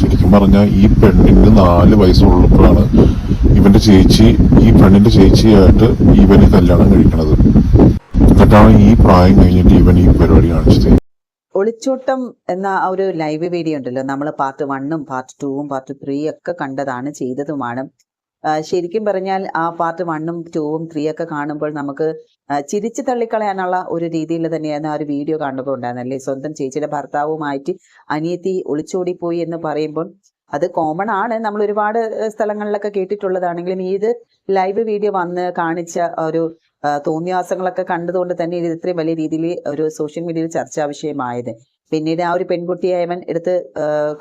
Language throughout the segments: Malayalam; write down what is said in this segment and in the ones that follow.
ശരിക്കും പറഞ്ഞാൽ ഈ പെണ്ണിന് നാല് വയസ്സുള്ളപ്പോഴാണ് ഇവന്റെ ചേച്ചി ഈ പെണ്ണിന്റെ ചേച്ചിയായിട്ട് ഇവന് കല്യാണം കഴിക്കണത്. എന്നിട്ടാണ് ഈ പ്രായം കഴിഞ്ഞിട്ട് ഇവൻ ഈ പരിപാടി കാണിച്ചത്. ഒളിച്ചോട്ടം എന്ന ആ ഒരു ലൈവ് വീഡിയോ ഉണ്ടല്ലോ. നമ്മൾ പാർട്ട് വണ്ണും പാർട്ട് ടൂവും പാർട്ട് ത്രീ ഒക്കെ കണ്ടതാണ് ചെയ്തതുമാണ്. ശരിക്കും പറഞ്ഞാൽ ആ പാർട്ട് വണ്ണും ടൂവും ത്രീ ഒക്കെ കാണുമ്പോൾ നമുക്ക് ചിരിച്ചു തള്ളിക്കളയാനുള്ള ഒരു രീതിയിൽ തന്നെയാണ് ആ ഒരു വീഡിയോ കാണുമ്പോൾ ഉണ്ടായിരുന്നല്ലേ സ്വന്തം ചേച്ചിയുടെ ഭർത്താവുമായിട്ട് അനിയത്തി ഒളിച്ചോടിപ്പോയി എന്ന് പറയുമ്പോൾ അത് കോമൺ ആണ്. നമ്മൾ ഒരുപാട് സ്ഥലങ്ങളിലൊക്കെ കേട്ടിട്ടുള്ളതാണെങ്കിലും ഇത് ലൈവ് വീഡിയോ വന്ന് കാണിച്ച ഒരു തോന്നിയാസങ്ങളൊക്കെ കണ്ടതുകൊണ്ട് തന്നെ ഇത് ഇത്രയും വലിയ രീതിയിൽ ഒരു സോഷ്യൽ മീഡിയയിൽ ചർച്ചാ വിഷയമായത്. പിന്നീട് ആ ഒരു പെൺകുട്ടിയായവൻ എടുത്ത്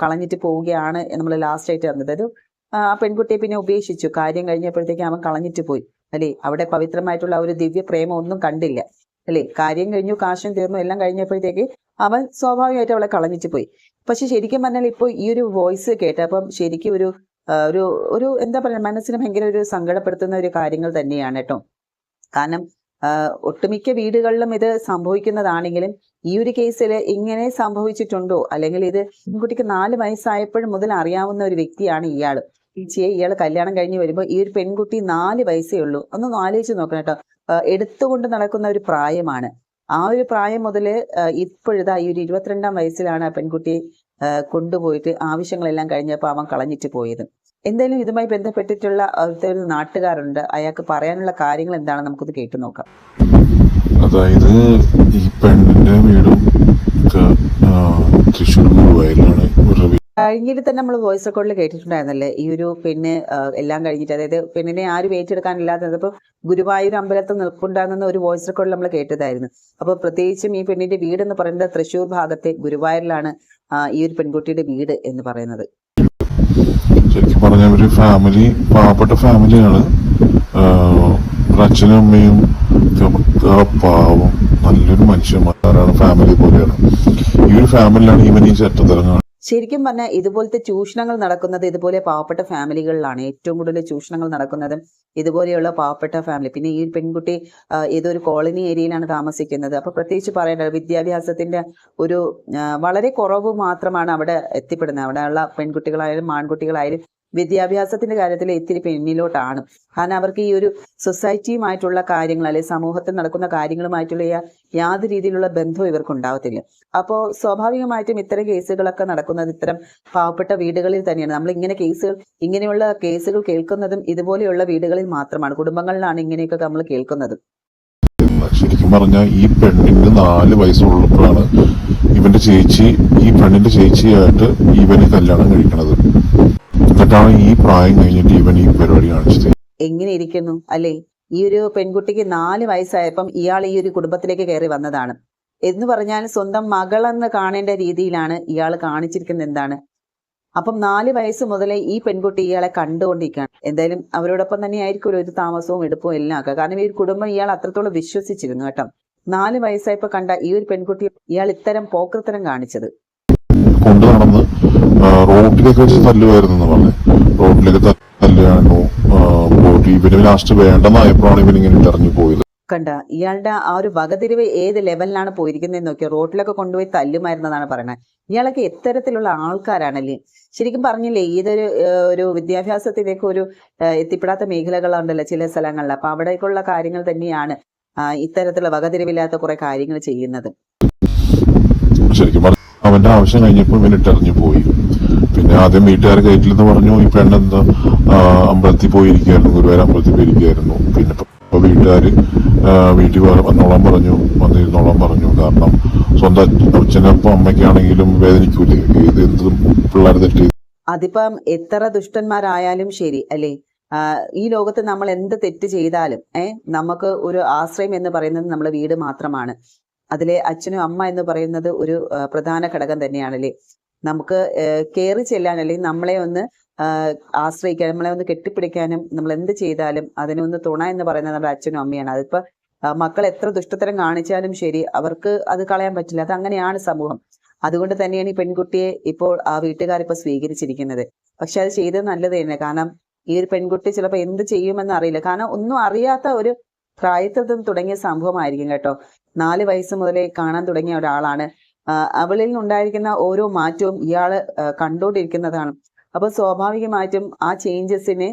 കളഞ്ഞിട്ട് പോവുകയാണ് നമ്മൾ ലാസ്റ്റ് ആയിട്ട് അറിഞ്ഞത്. അത് ആ പെൺകുട്ടിയെ പിന്നെ ഉപേക്ഷിച്ചു. കാര്യം കഴിഞ്ഞപ്പോഴത്തേക്ക് അവൻ കളഞ്ഞിട്ട് പോയി. അല്ലേ? അവിടെ പവിത്രമായിട്ടുള്ള ഒരു ദിവ്യ പ്രേമം ഒന്നും കണ്ടില്ല. അല്ലേ? കാര്യം കഴിഞ്ഞു കാശും തീർന്നു എല്ലാം കഴിഞ്ഞപ്പോഴത്തേക്ക് അവൻ സ്വാഭാവികമായിട്ട് അവളെ കളഞ്ഞിട്ട് പോയി. പക്ഷെ ശരിക്കും പറഞ്ഞാൽ ഇപ്പോൾ ഈ ഒരു വോയിസ് കേട്ടപ്പം ശരിക്കും ഒരു ഒരു ഒരു എന്താ പറയുക മനസ്സിന് ഭയങ്കര ഒരു സങ്കടപ്പെടുത്തുന്ന ഒരു കാര്യങ്ങൾ തന്നെയാണ് കേട്ടോ. കാരണം ഒട്ടുമിക്ക വീടുകളിലും ഇത് സംഭവിക്കുന്നതാണെങ്കിലും ഈ ഒരു കേസിൽ ഇങ്ങനെ സംഭവിച്ചിട്ടുണ്ടോ? അല്ലെങ്കിൽ ഇത് പെൺകുട്ടിക്ക് നാല് വയസ്സായപ്പോഴും മുതൽ അറിയാവുന്ന ഒരു വ്യക്തിയാണ് ഇയാൾ ചേച്ചിയെ ഇയാൾ കല്യാണം കഴിഞ്ഞ് വരുമ്പോൾ ഈ ഒരു പെൺകുട്ടി നാല് വയസ്സേ ഉള്ളൂ. ഒന്ന് ആലോചിച്ച് നോക്കണം കേട്ടോ. എടുത്തുകൊണ്ട് നടക്കുന്ന ഒരു പ്രായമാണ്. ആ ഒരു പ്രായം മുതൽ ഇപ്പോഴിതാ ഈ ഒരു ഇരുപത്തിരണ്ടാം വയസ്സിലാണ് ആ പെൺകുട്ടി കൊണ്ടുപോയിട്ട് ആവശ്യങ്ങളെല്ലാം കഴിഞ്ഞപ്പോൾ അവൻ കളഞ്ഞിട്ട് പോയത്. എന്തായാലും ഇതുമായി ബന്ധപ്പെട്ടിട്ടുള്ള ഒരു നാട്ടുകാരുണ്ട്. അയാൾക്ക് പറയാനുള്ള കാര്യങ്ങൾ എന്താണെന്ന് നമുക്കിത് കേട്ടു നോക്കാം. അതായത് ഈ പെണ്ണിന്റെ വീടും തൃശ്ശൂർ ഗുരുവായൂരിലാണ് കഴിഞ്ഞിട്ട് തന്നെ നമ്മൾ വോയിസ് റെക്കോർഡിൽ കേട്ടിട്ടുണ്ടായിരുന്നല്ലേ? ഈ ഒരു പെണ്ണ് എല്ലാം കഴിഞ്ഞിട്ട് അതായത് പെണ്ണിനെ ആരും ഏറ്റെടുക്കാനില്ലാത്തത് അപ്പോൾ ഗുരുവായൂർ അമ്പലത്തിൽ നിൽപ്പുണ്ടാകുന്ന ഒരു വോയിസ് റെക്കോർഡിൽ നമ്മൾ കേട്ടതായിരുന്നു. അപ്പോൾ പ്രത്യേകിച്ചും ഈ പെണ്ണിന്റെ വീട് എന്ന് പറയുന്നത് തൃശ്ശൂർ ഭാഗത്തെ ഗുരുവായൂരിലാണ് ഈ ഒരു പെൺകുട്ടിയുടെ വീട് എന്ന് പറയുന്നത്. ഒരു ഫാമിലി പാവപ്പെട്ട ഫാമിലിയാണ് അച്ഛനും അമ്മയും പാവം നല്ലൊരു മനുഷ്യന്മാരാണ് ഫാമിലി പോലെയാണ്. ഈ ഒരു ഫാമിലിയിലാണ് ഈ ചെറ്റത്തരം കാണിച്ചത്. ശരിക്കും പറഞ്ഞാൽ ഇതുപോലത്തെ ചൂഷണങ്ങൾ നടക്കുന്നത് ഇതുപോലെ പാവപ്പെട്ട ഫാമിലികളിലാണ്. ഏറ്റവും കൂടുതൽ ചൂഷണങ്ങൾ നടക്കുന്നത് ഇതുപോലെയുള്ള പാവപ്പെട്ട ഫാമിലി. പിന്നെ ഈ പെൺകുട്ടി ഏതൊരു കോളനി ഏരിയയിലാണ് താമസിക്കുന്നത്. അപ്പൊ പ്രത്യേകിച്ച് പറയേണ്ടത് വിദ്യാഭ്യാസത്തിന്റെ ഒരു വളരെ കുറവ് മാത്രമാണ് അവിടെ എത്തിപ്പെടുന്നത്. അവിടെയുള്ള പെൺകുട്ടികളായാലും ആൺകുട്ടികളായാലും വിദ്യാഭ്യാസത്തിന്റെ കാര്യത്തിൽ ഇത്തിരി പിന്നിലോട്ടാണ്. കാരണം അവർക്ക് ഈ ഒരു സൊസൈറ്റിയുമായിട്ടുള്ള കാര്യങ്ങൾ അല്ലെങ്കിൽ സമൂഹത്തിൽ നടക്കുന്ന കാര്യങ്ങളുമായിട്ടുള്ള യാതൊരു രീതിയിലുള്ള ബന്ധവും ഇവർക്ക് ഉണ്ടാവത്തില്ല. അപ്പോൾ സ്വാഭാവികമായിട്ടും ഇത്തരം കേസുകളൊക്കെ നടക്കുന്നത് ഇത്തരം പാവപ്പെട്ട വീടുകളിൽ തന്നെയാണ്. നമ്മൾ ഇങ്ങനെ കേസുകൾ ഇങ്ങനെയുള്ള കേസുകൾ കേൾക്കുന്നതും ഇതുപോലെയുള്ള വീടുകളിൽ മാത്രമാണ്. കുടുംബങ്ങളിലാണ് ഇങ്ങനെയൊക്കെ നമ്മൾ കേൾക്കുന്നത്. ശരിക്കും പറഞ്ഞാൽ ഈ പെണ്ണിന് നാല് വയസ്സുള്ളപ്പോഴാണ് ഇവന്റെ ചേച്ചി ഈ പെണ്ണിന്റെ ചേച്ചിയായിട്ട് ഇവന് കല്യാണം കഴിക്കണത്. എന്നിട്ടാണ് ഈ പ്രായം കഴിഞ്ഞിട്ട് ഇവൻ ഈ പരിപാടി കാണിച്ചത് എങ്ങനെ ഇരിക്കുന്നു? അല്ലേ? ഈ ഒരു പെൺകുട്ടിക്ക് നാല് വയസ്സായപ്പം ഇയാൾ ഈ ഒരു കുടുംബത്തിലേക്ക് കയറി വന്നതാണ്. എന്ന് പറഞ്ഞാൽ സ്വന്തം മകളെന്ന് കാണേണ്ട രീതിയിലാണ് ഇയാൾ കാണിച്ചിരിക്കുന്നത് എന്താണ്? അപ്പം നാല് വയസ്സ് മുതലേ ഈ പെൺകുട്ടി ഇയാളെ കണ്ടുകൊണ്ടിരിക്കുകയാണ്. എന്തായാലും അവരോടൊപ്പം തന്നെ ആയിരിക്കും ഒരു താമസവും എടുപ്പും എല്ലാം ആക്കുക. കാരണം ഈ ഒരു കുടുംബം ഇയാൾ അത്രത്തോളം വിശ്വസിച്ചിരുന്നു കേട്ടോ. നാല് വയസ്സായപ്പോ കണ്ട ഈ ഒരു പെൺകുട്ടി ഇയാൾ ഇത്തരം പോക്കൃത്തരം കാണിച്ചത്. കൊണ്ടു നടന്ന് റോട്ടിലേക്ക് വെച്ച് തല്ലുമായിരുന്നു എന്ന് പറഞ്ഞു. റോട്ടിലേക്ക് ത- തല്ലുകയാണു പോയിട്ട് ഇവന് ലാസ്റ്റ് വേണ്ടെന്നായപ്പോഴാണ് ഇവൻ ഇങ്ങനെ ഇറങ്ങി പോയത്. കണ്ട ഇയാളുടെ ആ ഒരു വകതിരിവ് ഏത് ലെവലിലാണ് പോയിരിക്കുന്നതെന്ന് നോക്കിയാൽ റോട്ടിലൊക്കെ കൊണ്ടുപോയി തല്ലുമായിരുന്നതാണ് പറയുന്നത് ഇയാളൊക്കെ എത്തരത്തിലുള്ള ആൾക്കാരാണല്ലേ? ശരിക്കും പറഞ്ഞില്ലേ ഇതൊരു ഏഹ്, ഒരു വിദ്യാഭ്യാസത്തിലേക്ക് ഒരു എത്തിപ്പെടാത്ത മേഖലകളുണ്ടല്ലോ ചില സ്ഥലങ്ങളിൽ. അപ്പൊ അവിടേക്കുള്ള കാര്യങ്ങൾ തന്നെയാണ് ഇത്തരത്തിലുള്ള വകതിരിവില്ലാത്ത കുറെ കാര്യങ്ങൾ ചെയ്യുന്നത്. ശരിക്കും അവന്റെ ആവശ്യം കഴിഞ്ഞപ്പോൾ ഇവൻ പോയി. പിന്നെ ആദ്യം വീട്ടുകാരെ കയറ്റില്ലെന്ന് പറഞ്ഞു. ഈ പെണ്ണെന്താ അമ്പലത്തിൽ പോയിരിക്കുകയായിരുന്നു. ഗുരുവായൂർ അമ്പലത്തിൽ പോയിരിക്കുകയായിരുന്നു. പിന്നെ ഇപ്പൊ വീട്ടുകാര് വീട്ടിൽ വന്നോളം വന്നോളാൻ പറഞ്ഞു. വന്നിരുന്നോളാൻ പറഞ്ഞു. കാരണം സ്വന്തം അച്ഛനപ്പം അമ്മയ്ക്കാണെങ്കിലും വേദനിക്കൂലേ. ഇത് എന്തും പിള്ളേർ തെറ്റ് അതിപ്പം എത്ര ദുഷ്ടന്മാരായാലും ശരി അല്ലേ? ഈ ലോകത്ത് നമ്മൾ എന്ത് തെറ്റ് ചെയ്താലും ഏഹ് നമുക്ക് ഒരു ആശ്രയം എന്ന് പറയുന്നത് നമ്മുടെ വീട് മാത്രമാണ്. അതിലെ അച്ഛനും അമ്മ എന്ന് പറയുന്നത് ഒരു പ്രധാന ഘടകം തന്നെയാണല്ലേ? നമുക്ക് കയറി ചെല്ലാൻ അല്ലെങ്കിൽ നമ്മളെ ഒന്ന് ആശ്രയിക്കാൻ നമ്മളെ ഒന്ന് കെട്ടിപ്പിടിക്കാനും നമ്മൾ എന്ത് ചെയ്താലും അതിനൊന്ന് തുണ എന്ന് പറയുന്നത് നമ്മുടെ അച്ഛനും അമ്മയാണ്. അതിപ്പോ മക്കൾ എത്ര ദുഷ്ടത്തരം കാണിച്ചാലും ശരി അവർക്ക് അത് കളയാൻ പറ്റില്ല. അത് അങ്ങനെയാണ് സമൂഹം. അതുകൊണ്ട് തന്നെയാണ് ഈ പെൺകുട്ടിയെ ഇപ്പോൾ ആ വീട്ടുകാർ സ്വീകരിച്ചിരിക്കുന്നത്. പക്ഷെ അത് ചെയ്തത് നല്ലത് തന്നെ. കാരണം ഈ ഒരു പെൺകുട്ടി ചിലപ്പോൾ എന്ത് ചെയ്യുമെന്ന് അറിയില്ല. കാരണം ഒന്നും അറിയാത്ത ഒരു നിന്ന് തുടങ്ങിയ സംഭവമായിരിക്കും കേട്ടോ. നാല് വയസ്സ് മുതലേ കാണാൻ തുടങ്ങിയ ഒരാളാണ്. അവളിൽ നിന്നുണ്ടായിരിക്കുന്ന ഓരോ മാറ്റവും ഇയാൾ കണ്ടുകൊണ്ടിരിക്കുന്നതാണ്. അപ്പൊ സ്വാഭാവികമായിട്ടും ആ ചേഞ്ചസിന്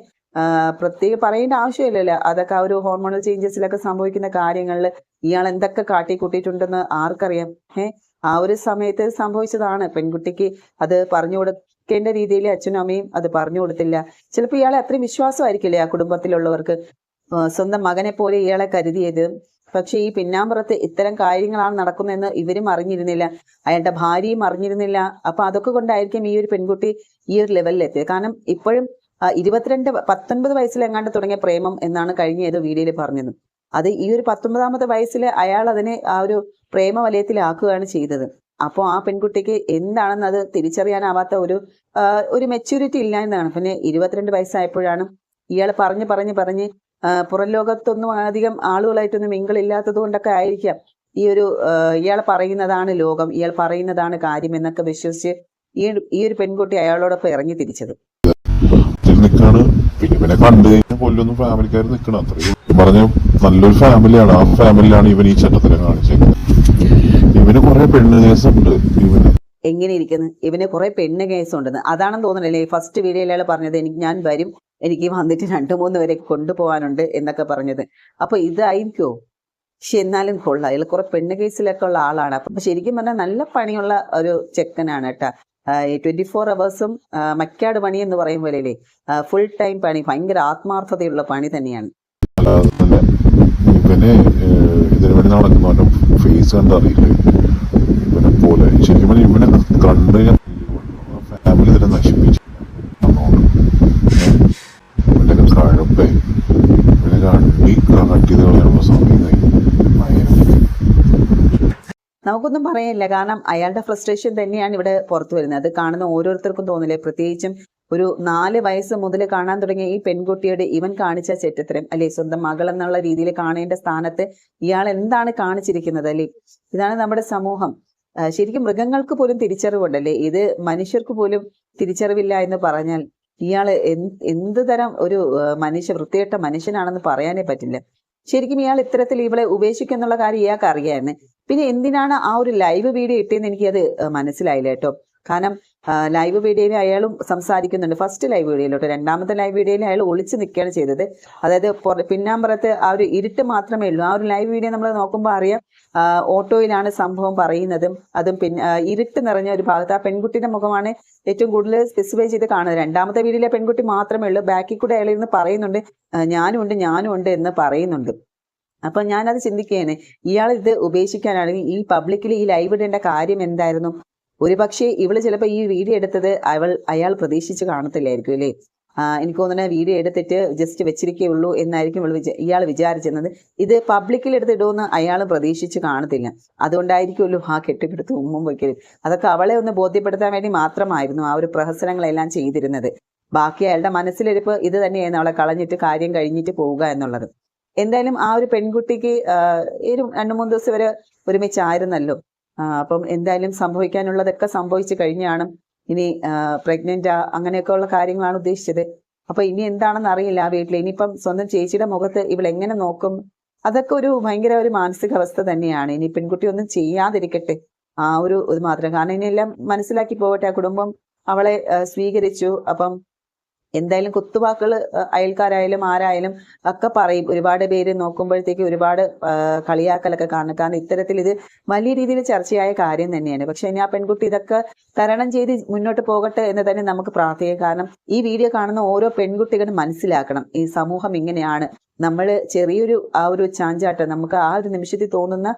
പ്രത്യേകം പറയേണ്ട ആവശ്യമില്ലല്ലോ. അതൊക്കെ ആ ഒരു ഹോർമോണൽ ചേഞ്ചസിലൊക്കെ സംഭവിക്കുന്ന കാര്യങ്ങളിൽ ഇയാൾ എന്തൊക്കെ കാട്ടിക്കൂട്ടിയിട്ടുണ്ടെന്ന് ആർക്കറിയാം? ഏഹ് ആ ഒരു സമയത്ത് സംഭവിച്ചതാണ്. പെൺകുട്ടിക്ക് അത് പറഞ്ഞു കൊടുക്കേണ്ട രീതിയിൽ അച്ഛനും അമ്മയും അത് പറഞ്ഞു കൊടുത്തില്ല. ചിലപ്പോൾ ഇയാളെ അത്രയും വിശ്വാസമായിരിക്കില്ലേ ആ കുടുംബത്തിലുള്ളവർക്ക്? സ്വന്തം മകനെ പോലെ ഇയാളെ കരുതിയത്. പക്ഷേ ഈ പിന്നാമ്പുറത്ത് ഇത്തരം കാര്യങ്ങളാണ് നടക്കുന്നതെന്ന് ഇവരും അറിഞ്ഞിരുന്നില്ല. അയാളുടെ ഭാര്യയും അറിഞ്ഞിരുന്നില്ല. അപ്പൊ അതൊക്കെ കൊണ്ടായിരിക്കും ഈ ഒരു പെൺകുട്ടി ഈ ഒരു ലെവലിൽ എത്തിയത്. കാരണം ഇപ്പോഴും ഇരുപത്തിരണ്ട് പത്തൊൻപത് വയസ്സിൽ എങ്ങാണ്ട് തുടങ്ങിയ പ്രേമം എന്നാണ് കഴിഞ്ഞ ഏതോ വീഡിയോയിൽ പറഞ്ഞത്. അത് ഈ ഒരു പത്തൊമ്പതാമത്തെ വയസ്സിൽ അയാൾ അതിനെ ആ ഒരു പ്രേമ വലയത്തിലാക്കുകയാണ് ചെയ്തത്. അപ്പോൾ ആ പെൺകുട്ടിക്ക് എന്താണെന്ന് അത് തിരിച്ചറിയാനാവാത്ത ഒരു ഒരു മെച്യൂരിറ്റി ഇല്ല എന്നാണ്. പിന്നെ ഇരുപത്തിരണ്ട് വയസ്സായപ്പോഴാണ് ഇയാൾ പറഞ്ഞ് പറഞ്ഞ് പറഞ്ഞ് പുറം ലോകത്തൊന്നും അധികം ആളുകളായിട്ടൊന്നും മിങ്കളില്ലാത്തത് കൊണ്ടൊക്കെ ആയിരിക്കാം ഈ ഒരു ഇയാൾ പറയുന്നതാണ് ലോകം ഇയാൾ പറയുന്നതാണ് കാര്യം എന്നൊക്കെ വിശ്വസിച്ച് ഈ ഒരു- ഈ ഒരു പെൺകുട്ടി അയാളോടൊപ്പം ഇറങ്ങി തിരിച്ചത്. നിൽക്കാണ് പിന്നെ കണ്ടു കഴിഞ്ഞാൽ കൊല്ലൊന്നും ഫാമിലിക്കാർ നിൽക്കണം അത്രയും പറഞ്ഞ നല്ലൊരു ഫാമിലിയാണ്. ആ ഫാമിലിയാണ് ഇവൻ ഈ ചട്ടത്തിനെ കാണിച്ചത്. ഇവന് കുറെ പെണ്ണ് കേസുണ്ട്. ഇവന് എങ്ങനെ ഇരിക്കുന്നു? ഇവന് കുറെ പെണ്ണ് കേസ് ഉണ്ടെന്ന് അതാണെന്ന് തോന്നുന്നില്ലേ? ഫസ്റ്റ് വീഡിയോയിൽ അയാൾ പറഞ്ഞത് എനിക്ക് ഞാൻ വരും. എനിക്ക് വന്നിട്ട് രണ്ടു മൂന്ന് വരെ കൊണ്ടുപോകാനുണ്ട് എന്നൊക്കെ പറഞ്ഞത്. അപ്പൊ ഇതായിരിക്കോ? പക്ഷെ എന്നാലും കൊള്ളാം. അയാൾ കുറെ പെണ്ണ് കേസിലൊക്കെ ഉള്ള ആളാണ്. അപ്പൊ ശരിക്കും പറഞ്ഞാൽ നല്ല പണിയുള്ള ഒരു ചെക്കനാണ് കേട്ടാ. ട്വന്റി ഫോർ അവേഴ്സും മക്കാട് പണി എന്ന് പറയും പോലെ ഫുൾ ടൈം പണി ഭയങ്കര ആത്മാർത്ഥതയുള്ള പണി തന്നെയാണ്. ഇവനെ ഇവനെ പോലെ. ശരിക്കും ഇവനെ കണ്ടു ഫാമിലി തന്നെ നശിപ്പിച്ചു ഇവന്റെ കഴപ്പേ ഇവനെ കണ്ടി കട്ട് ചെയ്ത് കളയാനുള്ള സമയമായി നമുക്കൊന്നും പറയാനില്ല. കാരണം അയാളുടെ ഫ്രസ്ട്രേഷൻ തന്നെയാണ് ഇവിടെ പുറത്തു വരുന്നത്. അത് കാണുന്ന ഓരോരുത്തർക്കും തോന്നില്ലേ? പ്രത്യേകിച്ചും ഒരു നാല് വയസ്സ് മുതൽ കാണാൻ തുടങ്ങിയ ഈ പെൺകുട്ടിയുടെ ഇവൻ കാണിച്ച ചെറ്റത്തരം അല്ലെ? സ്വന്തം മകൾ എന്നുള്ള രീതിയിൽ കാണേണ്ട സ്ഥാനത്ത് ഇയാൾ എന്താണ് കാണിച്ചിരിക്കുന്നത് അല്ലെ? ഇതാണ് നമ്മുടെ സമൂഹം. ശരിക്കും മൃഗങ്ങൾക്ക് പോലും തിരിച്ചറിവുണ്ടല്ലേ? ഇത് മനുഷ്യർക്ക് പോലും തിരിച്ചറിവില്ല എന്ന് പറഞ്ഞാൽ ഇയാൾ എന്ത് തരം ഒരു മനുഷ്യ വൃത്തികെട്ട മനുഷ്യനാണെന്ന് പറയാനേ പറ്റില്ല. ശരിക്കും ഇയാൾ ഇത്തരത്തിൽ ഇവളെ ഉപേക്ഷിക്കുന്നുള്ള കാര്യം ഇയാൾക്ക് അറിയായിരുന്നു പിന്നെ എന്തിനാണ് ആ ഒരു ലൈവ് വീഡിയോ ഇട്ടതെന്ന് എനിക്കത് മനസ്സിലായില്ല കേട്ടോ. കാരണം ലൈവ് വീഡിയോയിൽ അയാളും സംസാരിക്കുന്നുണ്ട്. ഫസ്റ്റ് ലൈവ് വീഡിയോയിലോട്ട് രണ്ടാമത്തെ ലൈവ് വീഡിയോയിൽ അയാൾ ഒളിച്ച് നിൽക്കുകയാണ് ചെയ്തത്. അതായത് പുറ- പിന്നാമ്പുറത്ത് ആ ഒരു ഇരുട്ട് മാത്രമേ ഉള്ളൂ. ആ ഒരു ലൈവ് വീഡിയോ നമ്മൾ നോക്കുമ്പോൾ അറിയാം ഓട്ടോയിലാണ് സംഭവം പറയുന്നതും അതും പിന്നെ ഇരുട്ട് നിറഞ്ഞ ഒരു ഭാഗത്ത്. ആ പെൺകുട്ടിയുടെ മുഖമാണ് ഏറ്റവും കൂടുതൽ സ്പെസിഫൈ ചെയ്ത് കാണുന്നത്. രണ്ടാമത്തെ വീഡിയോയിലെ പെൺകുട്ടി മാത്രമേ ഉള്ളൂ. ബാക്കിൽ കൂടെ അയാൾ ഇരുന്ന് പറയുന്നുണ്ട് ഞാനും ഉണ്ട് ഞാനും ഉണ്ട് എന്ന് പറയുന്നുണ്ട്. അപ്പൊ ഞാനത് ചിന്തിക്കുകയാണ് ഇയാൾ ഇത് ഉപേക്ഷിക്കാനാണെങ്കിൽ ഈ പബ്ലിക്കിൽ ഈ ലൈവ് ഇടേണ്ട കാര്യം എന്തായിരുന്നു? ഒരുപക്ഷെ ഇവൾ ചിലപ്പോൾ ഈ വീഡിയോ എടുത്തത് അവൾ അയാൾ പ്രതീക്ഷിച്ച് കാണത്തില്ലായിരിക്കും അല്ലേ? എനിക്ക് തോന്നുന്നത് വീഡിയോ എടുത്തിട്ട് ജസ്റ്റ് വെച്ചിരിക്കേ ഉള്ളൂ എന്നായിരിക്കും ഇവൾ വിചാ ഇയാൾ വിചാരിച്ചിരുന്നത് ഇത് പബ്ലിക്കിൽ എടുത്തിടുമെന്ന് അയാൾ പ്രതീക്ഷിച്ച് കാണത്തില്ല. അതുകൊണ്ടായിരിക്കുമല്ലോ ആ കെട്ടിപ്പിടുത്ത് ഉമ്മും വയ്ക്കരുത് അതൊക്കെ അവളെ ഒന്ന് ബോധ്യപ്പെടുത്താൻ വേണ്ടി മാത്രമായിരുന്നു ആ ഒരു പ്രഹസനങ്ങളെല്ലാം ചെയ്തിരുന്നത്. ബാക്കി അയാളുടെ മനസ്സിലിരിപ്പ് ഇത് തന്നെയായിരുന്നു അവളെ കളഞ്ഞിട്ട് കാര്യം കഴിഞ്ഞിട്ട് പോവുക എന്നുള്ളത്. എന്തായാലും ആ ഒരു പെൺകുട്ടിക്ക് ഒരു രണ്ടു മൂന്ന് ദിവസം വരെ ഒരുമിച്ചായിരുന്നല്ലോ. അപ്പം എന്തായാലും സംഭവിക്കാനുള്ളതൊക്കെ സംഭവിച്ചു കഴിഞ്ഞാണ് ഇനി പ്രഗ്നന്റ് അങ്ങനെയൊക്കെ ഉള്ള കാര്യങ്ങളാണ് ഉദ്ദേശിച്ചത്. അപ്പൊ ഇനി എന്താണെന്ന് അറിയില്ല ആ വീട്ടിൽ ഇനിയിപ്പം സ്വന്തം ചേച്ചിയുടെ മുഖത്ത് ഇവൾ എങ്ങനെ നോക്കും? അതൊക്കെ ഒരു ഭയങ്കര ഒരു മാനസികാവസ്ഥ തന്നെയാണ്. ഇനി പെൺകുട്ടി ഒന്നും ചെയ്യാതിരിക്കട്ടെ. ആ ഒരു ഇത് മാത്രം. കാരണം ഇനിയെല്ലാം മനസ്സിലാക്കി പോകട്ടെ. ആ കുടുംബം അവളെ സ്വീകരിച്ചു. അപ്പം എന്തായാലും കുത്തുവാക്കുകൾ അയൽക്കാരായാലും ആരായാലും ഒക്കെ പറയും. ഒരുപാട് പേര് നോക്കുമ്പോഴത്തേക്ക് ഒരുപാട് കളിയാക്കലൊക്കെ കാണും. കാരണം ഇത്തരത്തിൽ ഇത് വലിയ രീതിയിൽ ചർച്ചയായ കാര്യം തന്നെയാണ്. പക്ഷെ ഇനി ആ പെൺകുട്ടി ഇതൊക്കെ തരണം ചെയ്ത് മുന്നോട്ട് പോകട്ടെ എന്ന് തന്നെ നമുക്ക് പ്രാർത്ഥിക്കാം. കാരണം ഈ വീഡിയോ കാണുന്ന ഓരോ പെൺകുട്ടികളും മനസ്സിലാക്കണം. ഈ സമൂഹം ഇങ്ങനെയാണ്. നമ്മൾ ചെറിയൊരു ആ ഒരു ചാഞ്ചാട്ടം നമുക്ക് ആ ഒരു നിമിഷത്തിൽ തോന്നുന്ന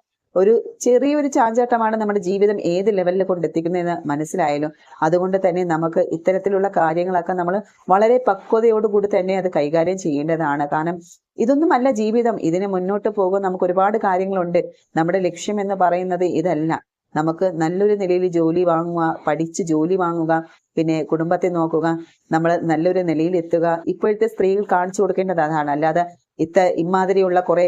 ഒരു ചെറിയൊരു ചാഞ്ചാട്ടമാണ് നമ്മുടെ ജീവിതം ഏത് ലെവലിൽ കൊണ്ടെത്തിക്കുന്നതെന്ന് മനസ്സിലായാലും. അതുകൊണ്ട് തന്നെ നമുക്ക് ഇത്തരത്തിലുള്ള കാര്യങ്ങളൊക്കെ നമ്മൾ വളരെ പക്വതയോടുകൂടി തന്നെ അത് കൈകാര്യം ചെയ്യേണ്ടതാണ്. കാരണം ഇതൊന്നുമല്ല ജീവിതം. ഇതിന് മുന്നോട്ട് പോകും നമുക്ക് ഒരുപാട് കാര്യങ്ങളുണ്ട്. നമ്മുടെ ലക്ഷ്യം എന്ന് പറയുന്നത് ഇതല്ല. നമുക്ക് നല്ലൊരു നിലയിൽ ജോലി വാങ്ങുക പഠിച്ച് ജോലി വാങ്ങുക പിന്നെ കുടുംബത്തെ നോക്കുക നമ്മൾ നല്ലൊരു നിലയിൽ എത്തുക. ഇപ്പോഴത്തെ സ്ത്രീകൾ കാണിച്ചു കൊടുക്കേണ്ടത് അതാണ്. അല്ലാതെ ഇത്ത ഇമാതിരിയുള്ള കുറെ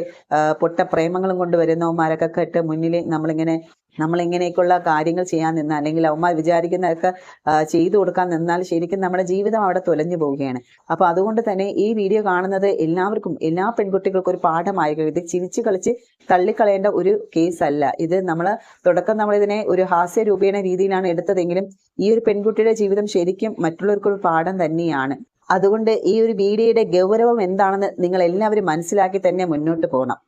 പൊട്ട പ്രേമങ്ങളും കൊണ്ട് വരുന്നവന്മാരൊക്കെ കേട്ട് മുന്നിൽ നമ്മളിങ്ങനെ നമ്മളിങ്ങനെയൊക്കെയുള്ള കാര്യങ്ങൾ ചെയ്യാൻ നിന്നാൽ അല്ലെങ്കിൽ അവന്മാർ വിചാരിക്കുന്നതൊക്കെ ചെയ്തു കൊടുക്കാൻ നിന്നാൽ ശരിക്കും നമ്മുടെ ജീവിതം അവിടെ തുലഞ്ഞു പോവുകയാണ്. അപ്പോൾ അതുകൊണ്ട് തന്നെ ഈ വീഡിയോ കാണുന്നത് എല്ലാവർക്കും എല്ലാ പെൺകുട്ടികൾക്കും ഒരു പാഠമായി ഇത് ചിരിച്ചു കളിച്ച് തള്ളിക്കളയേണ്ട ഒരു കേസല്ല. ഇത് നമ്മൾ തുടക്കം നമ്മളിതിനെ ഒരു ഹാസ്യ രൂപേണ രീതിയിലാണ് എടുത്തതെങ്കിലും ഈ ഒരു പെൺകുട്ടിയുടെ ജീവിതം ശരിക്കും മറ്റുള്ളവർക്കൊരു പാഠം തന്നെയാണ്. അതുകൊണ്ട് ഈ ഒരു വീഡിയോയുടെ ഗൗരവം എന്താണെന്ന് നിങ്ങൾ എല്ലാവരും മനസ്സിലാക്കി തന്നെ മുന്നോട്ട് പോകണം.